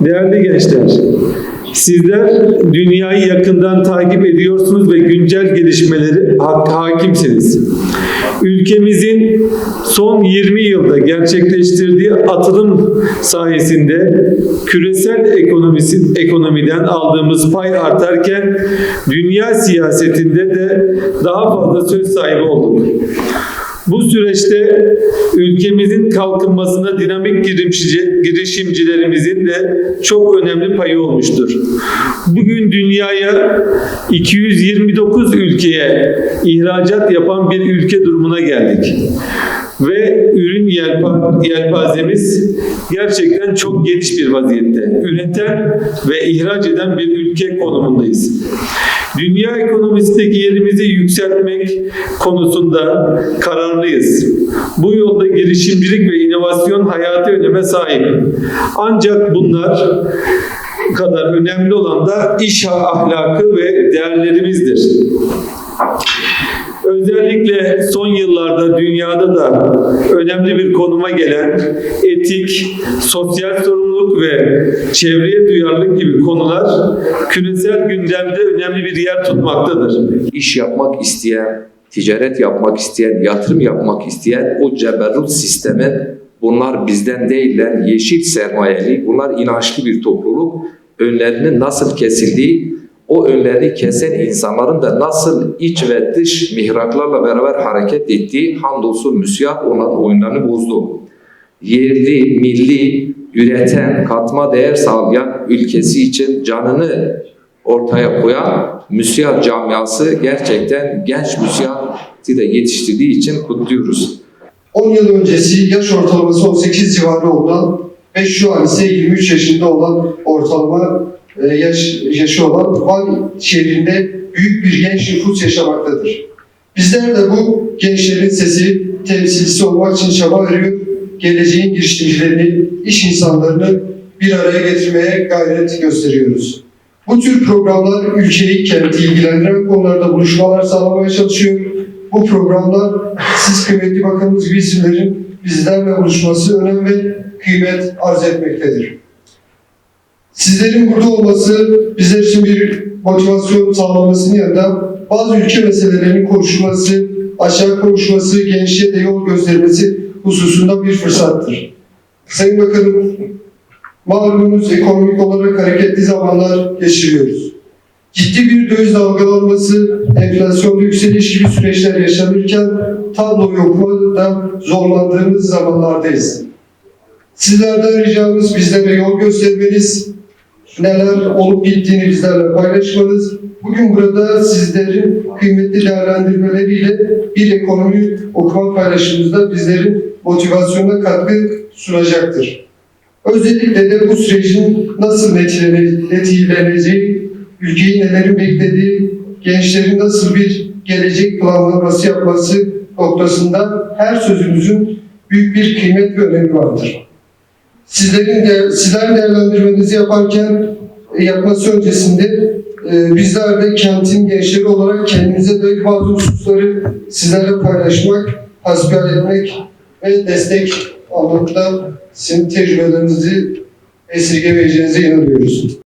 Değerli gençler, sizler dünyayı yakından takip ediyorsunuz ve güncel gelişmeleri hak- hakimsiniz. Ülkemizin son 20 yılda gerçekleştirdiği atılım sayesinde küresel ekonomisi, ekonomiden aldığımız pay artarken dünya siyasetinde de daha fazla söz sahibi olduk. Bu süreçte ülkemizin kalkınmasına dinamik girişimci, girişimcilerimizin de çok önemli payı olmuştur. Bugün dünyaya 229 ülkeye ihracat yapan bir ülke durumuna geldik. Ve ürün yelpa, yelpazemiz gerçekten çok geniş bir vaziyette. Üreten ve ihraç eden bir ülke konumundayız. Dünya ekonomisindeki yerimizi yükseltmek konusunda kararlıyız. Bu yolda girişimcilik ve inovasyon hayati öneme sahip. Ancak bunlar kadar önemli olan da iş ahlakı ve değerlerimizdir. Özellikle son yıllarda dünyada da önemli bir konuma gelen etik, sosyal sorumluluk ve çevreye duyarlılık gibi konular küresel gündemde önemli bir yer tutmaktadır. iş yapmak isteyen, ticaret yapmak isteyen, yatırım yapmak isteyen o ceberrut sistemin bunlar bizden değiller, yeşil sermayeli, bunlar inançlı bir topluluk. Önlerinin nasıl kesildiği, o önlerini kesen insanların da nasıl iç ve dış mihraklarla beraber hareket ettiği hamdolsun müsiyah olan oyunlarını bozdu. Yerli, milli, üreten, katma değer sağlayan ülkesi için canını ortaya koyan müsiyah camiası gerçekten genç müsiyahı da yetiştirdiği için kutluyoruz. 10 yıl öncesi yaş ortalaması 18 civarı olan ve şu an ise 23 yaşında olan ortalama e, yaş, yaşı olan Van şehrinde büyük bir genç nüfus yaşamaktadır. Bizler de bu gençlerin sesi, temsilcisi olmak için çaba veriyor, geleceğin girişimcilerini, iş insanlarını bir araya getirmeye gayret gösteriyoruz. Bu tür programlar ülkeyi, kenti ilgilendiren konularda buluşmalar sağlamaya çalışıyor. Bu programlar siz kıymetli bakanımız gibi isimlerin bizlerle buluşması önem ve kıymet arz etmektedir. Sizlerin burada olması bizler için bir motivasyon sağlamasının yanında bazı ülke meselelerinin konuşulması, aşağı konuşması, gençliğe de yol göstermesi hususunda bir fırsattır. Sayın Bakanım, malumunuz ekonomik olarak hareketli zamanlar geçiriyoruz. Ciddi bir döviz dalgalanması, enflasyonda yükseliş gibi süreçler yaşanırken tabloyu okumada zorlandığımız zamanlardayız. Sizlerden ricamız bizlere yol göstermeniz, neler olup bittiğini bizlerle paylaşmanız. Bugün burada sizlerin kıymetli değerlendirmeleriyle bir ekonomi okuma paylaşımımızda bizlerin motivasyonuna katkı sunacaktır. Özellikle de bu sürecin nasıl neticeleneceği, ülkeyi nelerin beklediği, gençlerin nasıl bir gelecek planlaması yapması noktasında her sözümüzün büyük bir kıymet ve önemi vardır. Sizlerin de sizler değerlendirmenizi yaparken e, yapması öncesinde e, bizler de kentin gençleri olarak kendimize dair bazı hususları sizlerle paylaşmak, hasbihal etmek ve destek anlamında sizin tecrübelerinizi esirgemeyeceğinize inanıyoruz.